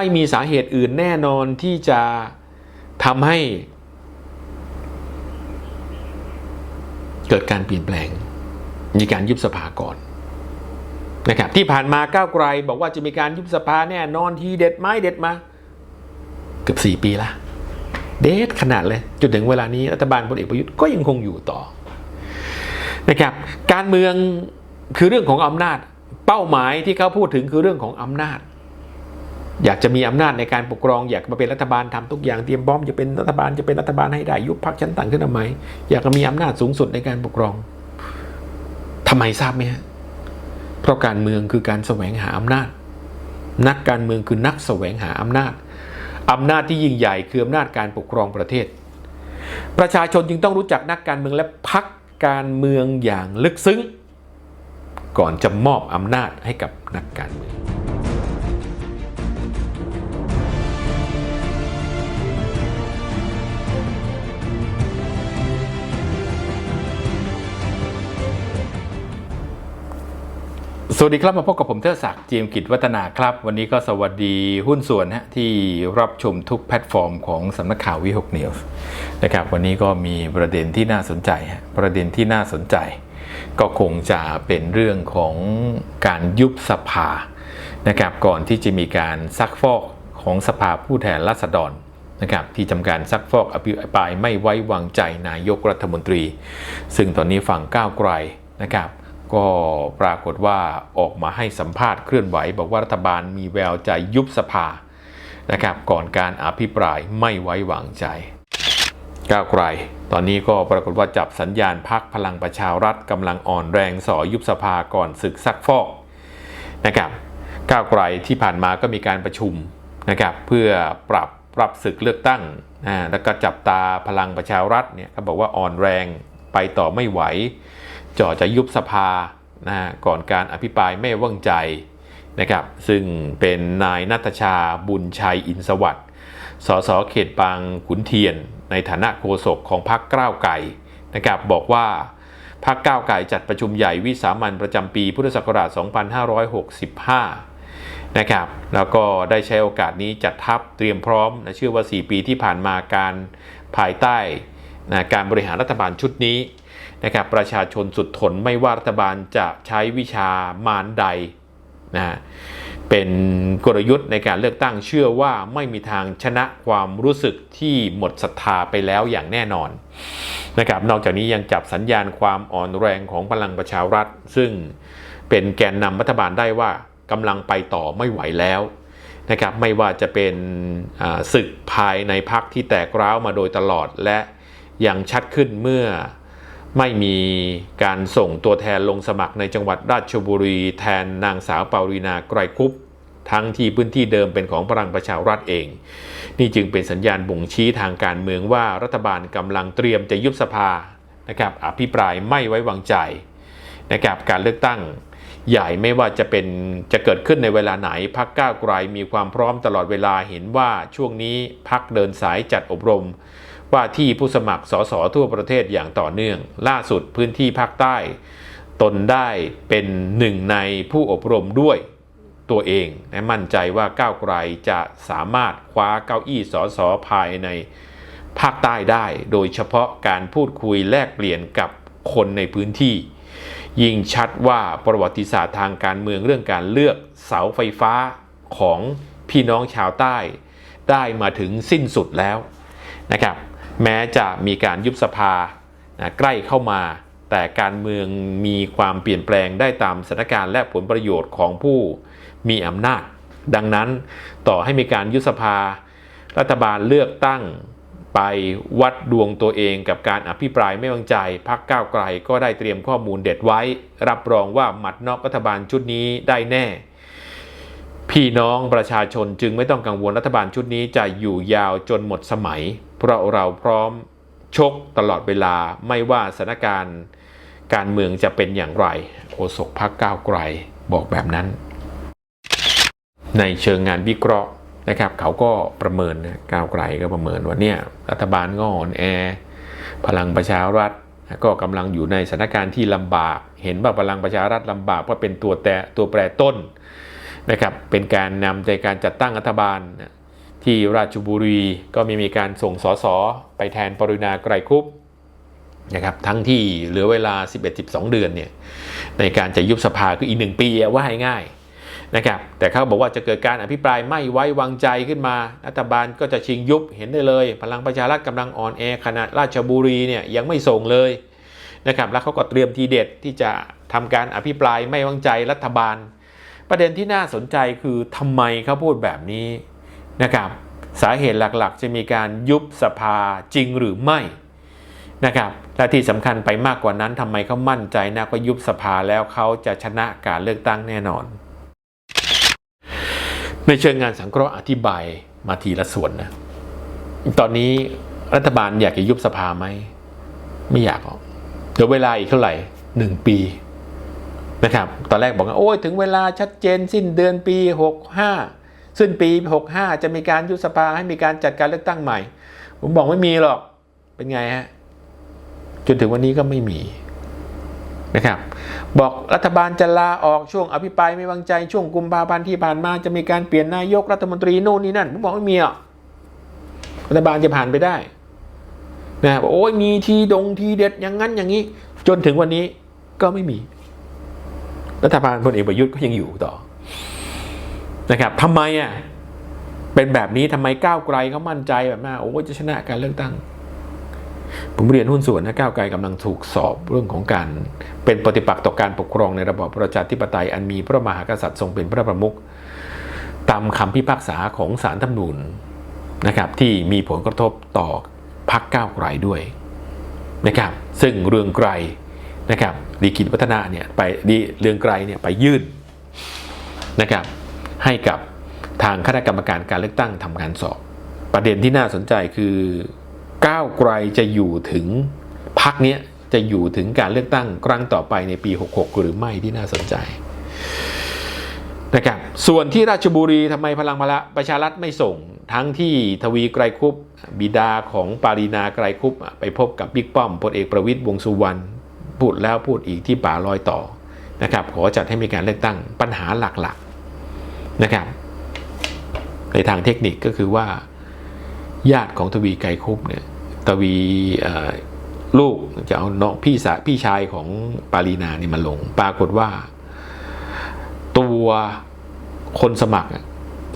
ไม่มีสาเหตุอื่นแน่นอนที่จะทำให้ เกิดการเปลี่ยนแปลง มีการยุบสภาก่อนนะครับที่ผ่านมาก้าวไกลบอกว่าจะมีการยุบสภาแน่นอนทีเด็ดไม้เด็ดมา เกือบสี่ปีละเด็ดขนาดเลยจนถึงเวลานี้รัฐบาลพลเอกประยุทธ์ก็ยังคงอยู่ต่อนะครับการเมืองคือเรื่องของอำนาจ เป้าหมายที่เขาพูดถึงคือเรื่องของอำนาจ อยากจะมีอำนาจในการปกครองอยากมาเป็นรัฐบาลทำทุกอย่างเตรียมพร้อมจะเป็นรัฐบาลจะเป็นรัฐบาลให้ได้ยุบพักชั้นต่างขึ้นมาไหมอยากจะมีอำนาจสูงสุดในการปกครองทำไมทราบไหมฮะเพราะการเมืองคือการแสวงหาอำนาจ นักการเมืองคือนักแสวงหาอำนาจอำนาจที่ยิ่งใหญ่คืออำนาจการปกครองประเทศ ประชาชนจึงต้องรู้จักนักการเมืองและพักการเมืองอย่างลึกซึ้ง ก่อนจะมอบอำนาจให้กับนักการเมือง สวัสดีครับมาพบกับผมเทอศักดิ์เจียมกิจวัฒนาครับ วันนี้ก็สวัสดีหุ้นส่วนฮะที่รับชมทุกแพลตฟอร์มของสำนักข่าววิหกนิวส์นะครับวันนี้ก็มีประเด็นที่น่าสนใจฮะประเด็นที่น่าสนใจ ก็คงจะเป็นเรื่องของการยุบสภานะครับก่อนที่จะมีการซักฟอกของสภาผู้แทนราษฎรนะครับที่ทำการซักฟอกอภิปรายไม่ไว้วางใจนายกรัฐมนตรี ซึ่งตอนนี้ฝั่งก้าวไกลนะครับ ก็ปรากฏว่าออกมาให้สัมภาษณ์เคลื่อนไหว บอกว่ารัฐบาลมีแววจะยุบสภานะครับก่อนการอภิปรายไม่ไว้วางใจ ก้าวไกล ตอนนี้ก็ปรากฏว่าจับสัญญาณพักพลังประชารัฐกำลังอ่อนแรงสอยุบสภาก่อนศึกซักฟอกนะครับก้าวไกลที่ผ่านมาก็มีการประชุมนะครับเพื่อปรับปรับศึกเลือกตั้งนะแล้วก็จับตาพลังประชารัฐเนี่ยเขาบอกว่าอ่อนแรงไปต่อไม่ไหว จ่อจะยุบสภานะก่อนการอภิปรายไม่ว้วางใจนะครับซึ่งเป็นนายนัทชาบุญชัยอินสวัสด์สสเขตบางขุนเทียน ในฐานะโฆษกของพรรคก้าวไก่นะครับบอกว่าพรรคก้าวไก่จัดประชุมใหญ่วิสามันประจำปีพุทธศักราช 2565 นะครับ แล้วก็ได้ใช้โอกาสนี้จัดทัพเตรียมพร้อมนะเชื่อว่า 4 ปีที่ผ่านมาการภายใต้นะการบริหารรัฐบาลชุดนี้ นะครับประชาชนสุดทนไม่ว่ารัฐบาลจะใช้วิชามารใดนะเป็นกลยุทธ์ในการเลือกตั้งเชื่อว่าไม่มีทางชนะความรู้สึกที่หมดศรัทธาไปแล้วอย่างแน่นอนนะครับนอกจากนี้ยังจับสัญญาณความอ่อนแรงของพลังประชารัฐ ซึ่งเป็นแกนนำรัฐบาลได้ว่ากำลังไปต่อไม่ไหวแล้วนะครับไม่ว่าจะเป็นศึกภายในพักที่แตกร้าวมาโดยตลอดและยังชัดขึ้นเมื่อ ไม่มีการส่งตัวแทนลงสมัครในจังหวัดราชบุรีแทนนางสาวปารีนาไกรคุปทั้งที่พื้นที่เดิมเป็นของพลังประชารัฐเอง นี่จึงเป็นสัญญาณบ่งชี้ทางการเมืองว่ารัฐบาลกำลังเตรียมจะยุบสภานะครับอภิปรายไม่ไว้วางใจนะครับการเลือกตั้งใหญ่ไม่ว่าจะเป็นจะเกิดขึ้นในเวลาไหนพักก้าวไกลมีความพร้อมตลอดเวลาเห็นว่าช่วงนี้พักเดินสายจัดอบรม ว่าที่ผู้สมัครสสทั่วประเทศอย่างต่อเนื่อง ล่าสุดพื้นที่ภาคใต้ ตนได้เป็นหนึ่งในผู้อบรมด้วยตัวเองและมั่นใจว่าก้าวไกลจะสามารถคว้าเก้าอี้สสภายในภาคใต้ได้ โดยเฉพาะการพูดคุยแลกเปลี่ยนกับคนในพื้นที่ ยิ่งชัดว่าประวัติศาสตร์ทางการเมืองเรื่องการเลือกเสาไฟฟ้าของพี่น้องชาวใต้ ได้มาถึงสิ้นสุดแล้วนะครับ แม้จะมีการยุบสภานะใกล้เข้ามา แต่การเมืองมีความเปลี่ยนแปลงได้ตามสถานการณ์และผลประโยชน์ของผู้มีอำนาจ ดังนั้นต่อให้มีการยุบสภา รัฐบาลเลือกตั้งไปวัดดวงตัวเองกับการอภิปรายไม่วางใจพักก้าวไกลก็ได้เตรียมข้อมูลเด็ดไว้ รับรองว่าหมัดนอกรัฐบาลชุดนี้ได้แน่ พี่น้องประชาชนจึงไม่ต้องกังวลรัฐบาลชุดนี้จะอยู่ยาวจนหมดสมัย พราะเราพร้อมชกตลอดเวลาไม่ว่าสถานการณ์การเมืองจะเป็นอย่างไรโฆษกพักก้าวไกลบอกแบบนั้น ในเชิงงานวิเคราะห์นะครับเขาก็ประเมินนะก้าวไกลก็ประเมินว่าเนี่ยรัฐบาลก็อ่อนแอ พลังประชารัฐก็กำลังอยู่ในสถานการณ์ที่ลำบาก เห็นว่าพลังประชารัฐลำบากเพราะเป็นตัวแต่ตัวแปรต้นนะครับเป็นการนำในการจัดตั้งรัฐบาล ที่ราชบุรีก็มีมีการส่งสสไปแทนปรินาไกรคุปนะครับทั้งที่เหลือเวลา 11-12 เดือนเนี่ยในการจะยุบสภาคืออีกหนึ่งปีว่าให้ง่ายนะครับแต่เขาบอกว่าจะเกิดการอภิปรายไม่ไว้วางใจขึ้นมารัฐบาลก็จะชิงยุบเห็นได้เลย พลังประชารัฐกำลังอ่อนแอขนาดราชบุรีเนี่ยยังไม่ส่งเลยนะครับแล้วเขาก็เตรียมทีเด็ดที่จะทำการอภิปรายไม่ไว้วางใจรัฐบาล ประเด็นที่น่าสนใจคือทำไมเขาพูดแบบนี้ นะครับสาเหตุหลักๆ จะมีการยุบสภาจริงหรือไม่นะครับและที่สำคัญไปมากกว่านั้นทำไมเขามั่นใจนะว่ายุบสภาแล้วเขาจะชนะการเลือกตั้งแน่นอน ในเชิงงานสังเคราะห์อธิบายมาทีละส่วนนะตอนนี้รัฐบาลอยากจะยุบสภาไหมไม่อยากหรอกเดี๋ยวเวลาอีกเท่าไหร่หนึ่งปีนะครับตอนแรกบอกว่าโอ้ยถึงเวลาชัดเจนสิ้นเดือนปี65 สิ้นปี 65 จะมีการยุบสภาให้มีการจัดการเลือกตั้งใหม่ ผมบอกไม่มีหรอก เป็นไงฮะ จนถึงวันนี้ก็ไม่มีนะครับ บอกรัฐบาลจะลาออกช่วงอภิปรายไม่วางใจช่วงกุมภาพันธ์ที่ผ่านมาจะมีการเปลี่ยนนายกรัฐมนตรีโน่นนี่นั่นผมบอกไม่มีอะรัฐบาลจะผ่านไปได้นะครับโอ้ยมีทีดงทีเด็ดอย่างนั้นอย่างนี้ จนถึงวันนี้ก็ไม่มี รัฐบาลพลเอกประยุทธ์ก็ยังอยู่ต่อ นะครับทำไมอะเป็นแบบนี้ทำไมก้าวไกลเขามั่นใจแบบนั้นโอ้จะชนะการเลือกตั้ง ผมเรียนหุ้นส่วนนะก้าวไกลกำลังถูกสอบเรื่องของการเป็นปฏิปักษ์ต่อการปกครองในระบอบประชาธิปไตยอันมีพระมหากษัตริย์ทรงเป็นพระประมุขตามคำพิพากษาของศาลธรรมนูญนะครับ ที่มีผลกระทบต่อพรรคก้าวไกลด้วยนะครับ ซึ่งเรืองไกรนะครับดีกิจวัฒนาเนี่ยไปดีเรืองไกรเนี่ยไปยื่นนะครับ ให้กับทางคณะกรรมการการเลือกตั้งทำการสอบ ประเด็นที่น่าสนใจคือก้าวไกลจะอยู่ถึงพักนี้ยจะอยู่ถึงการเลือกตั้งครั้งต่อไปในปี 66 หรือไม่ที่น่าสนใจนะครับส่วนที่ราชบุรีทำไมพลังพละประชารัฐไม่ส่ง ทั้งที่ทวีไกรคุปบิดาของปารีนาไกรคุปไปพบกับบิ๊กป้อมพลเอกประวิตยวงสุวรรณพูดแล้วพูดอีกที่ป่าลอยต่อนะครับขอจัดให้มีการเลือกตั้งปัญหาหลักๆ นะครับ ในทางเทคนิคก็คือว่า ญาติของทวีไกรคุปเนี่ยทวีลูกจะเอาน้องพี่สาพี่ชายของปารีนาเนี่ยมาลง ปรากฏว่า ตัวคนสมัคร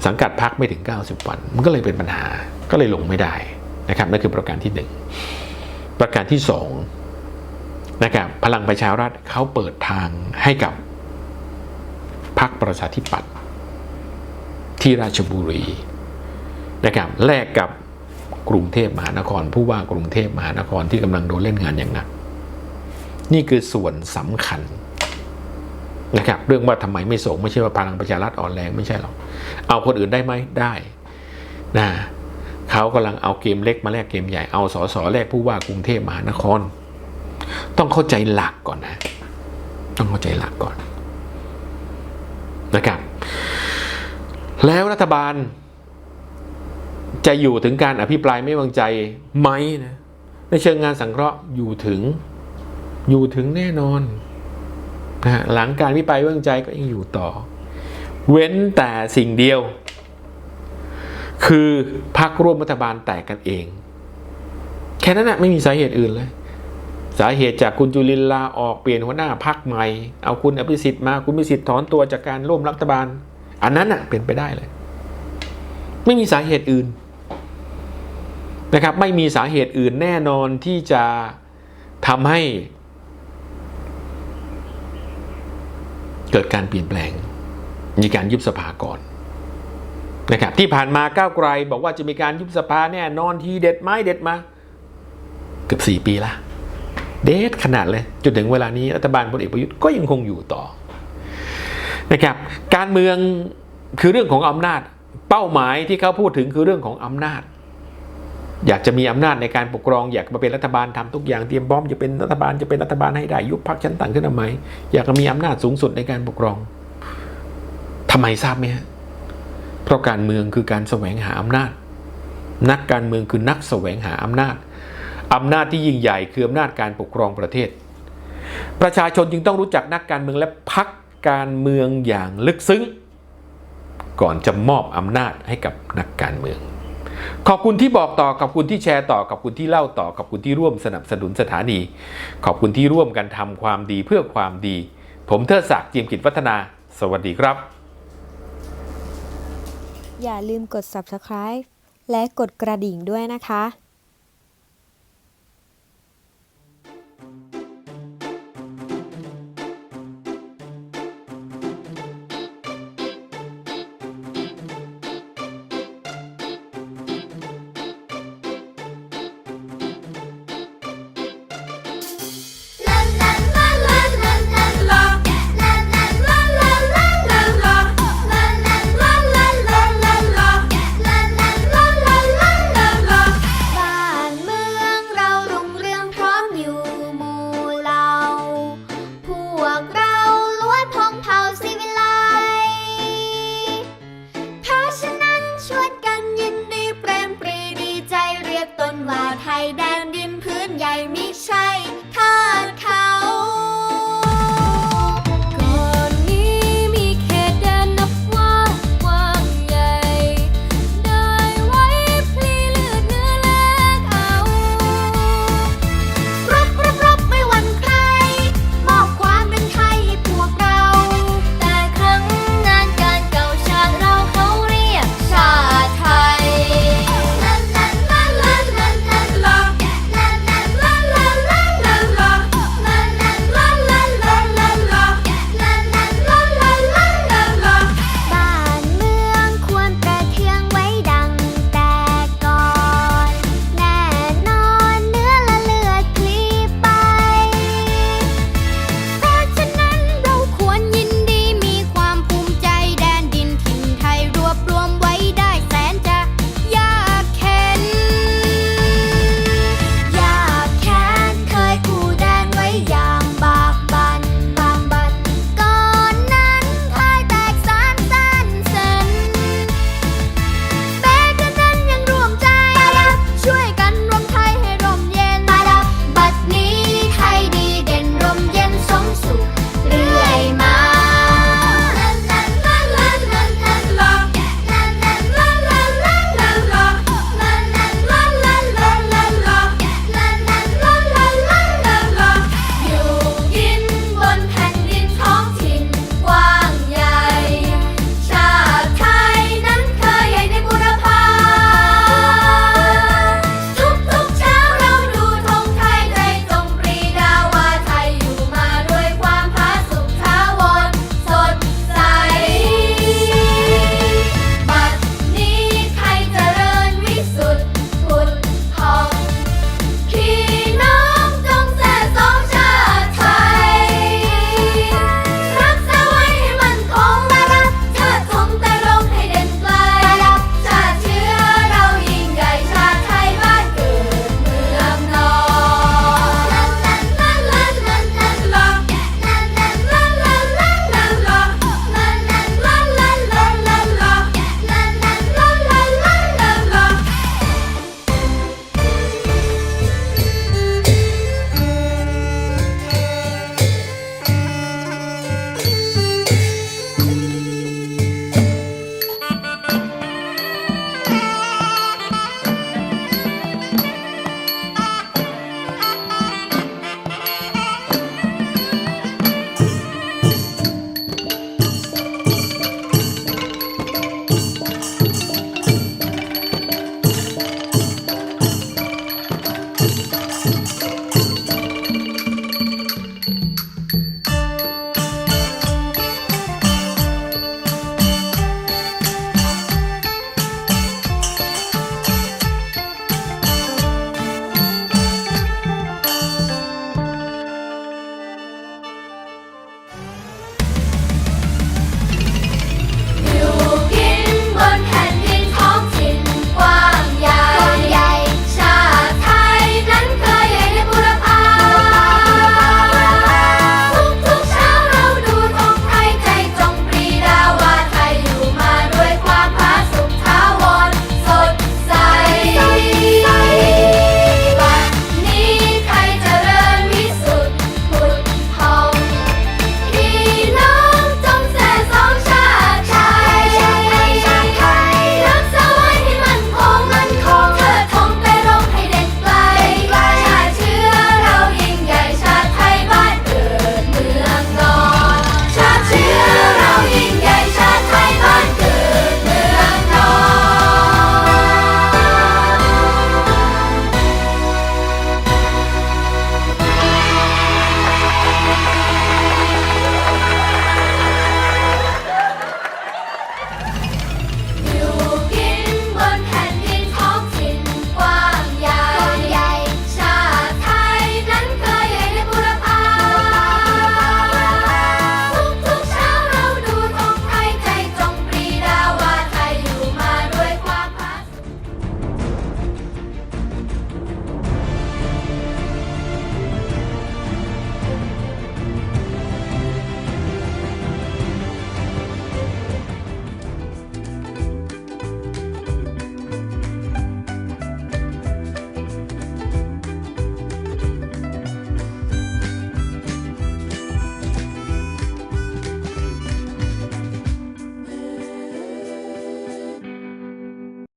สังกัดพักไม่ถึง 90 วัน มันก็เลยเป็นปัญหาก็เลยลงไม่ได้นะครับนั่นคือประการที่หนึ่งประการที่สองนะครับพลังประชารัฐเขาเปิดทางให้กับพรรคประชาธิปัตย์ ที่ราชบุรีนะครับแลกกับกรุงเทพมหานคร ผู้ว่ากรุงเทพมหานครที่กำลังโดนเล่นงานอย่างหนัก นี่คือส่วนสำคัญนะครับเรื่องว่าทำไมไม่ส่งไม่ใช่ว่าพลังประชารัฐอ่อนแรงไม่ใช่หรอกเอาคนอื่นได้ไหมได้นะเขากำลังเอาเกมเล็กมาแลกเกมใหญ่เอาสอสอแลกผู้ว่ากรุงเทพมหานคร ต้องเข้าใจหลักก่อนนะ ต้องเข้าใจหลักก่อนนะครับ แล้วรัฐบาล จะอยู่ถึงการอภิปรายไม่วางใจไหมนะในเชิงงานสังเคราะห์อยู่ถึง อยู่ถึงแน่นอนนะหลังการอภิปรายไม่วางใจก็ยังอยู่ต่อ เว้นแต่สิ่งเดียว คือพรรคร่วมรัฐบาลแตกกันเอง แค่นั้นนะไม่มีสาเหตุอื่นเลยสาเหตุจากคุณจุลินลาออกเปลี่ยนหัวหน้าพรรคใหม่ เอาคุณอภิสิทธิ์มาคุณอภิสิทธิ์ถอนตัวจากการร่วมรัฐบาล อันนั้นน่ะเป็นไปได้เลย ไม่มีสาเหตุอื่นนะครับ ไม่มีสาเหตุอื่นแน่นอนที่จะทำให้เกิดการเปลี่ยนแปลง มีการยุบสภาก่อนนะครับที่ผ่านมาก้าวไกลบอกว่าจะมีการยุบสภาแน่นอนทีเด็ดไม้เด็ดมา เกือบสี่ปีละเด็ดขนาดเลยจนถึงเวลานี้รัฐบาลพลเอกประยุทธ์ก็ยังคงอยู่ต่อ นะครับการเมืองคือเรื่องของอำนาจ เป้าหมายที่เขาพูดถึงคือเรื่องของอำนาจ อยากจะมีอำนาจในการปกครอง อยากมาเป็นรัฐบาลทำทุกอย่างเตรียมพร้อมจะเป็นรัฐบาลจะเป็นรัฐบาลให้ได้ยุบพรรคชั้นต่างขึ้นมาไหมอยากจะมีอำนาจสูงสุดในการปกครองทำไมทราบไหมฮะเพราะการเมืองคือการแสวงหาอำนาจ นักการเมืองคือนักแสวงหาอำนาจอำนาจที่ยิ่งใหญ่คืออำนาจการปกครองประเทศ ประชาชนจึงต้องรู้จักนักการเมืองและพัก การเมืองอย่างลึกซึ้ง ก่อนจะมอบอำนาจให้กับนักการเมือง ขอบคุณที่บอกต่อขอบคุณที่แชร์ต่อขอบคุณที่เล่าต่อขอบคุณที่ร่วมสนับสนุนสถานี ขอบคุณที่ร่วมกันทำความดีเพื่อความดี ผมเทิดศักดิ์เจียมกิจวัฒนา สวัสดีครับ อย่าลืมกด subscribe และกดกระดิ่งด้วยนะคะ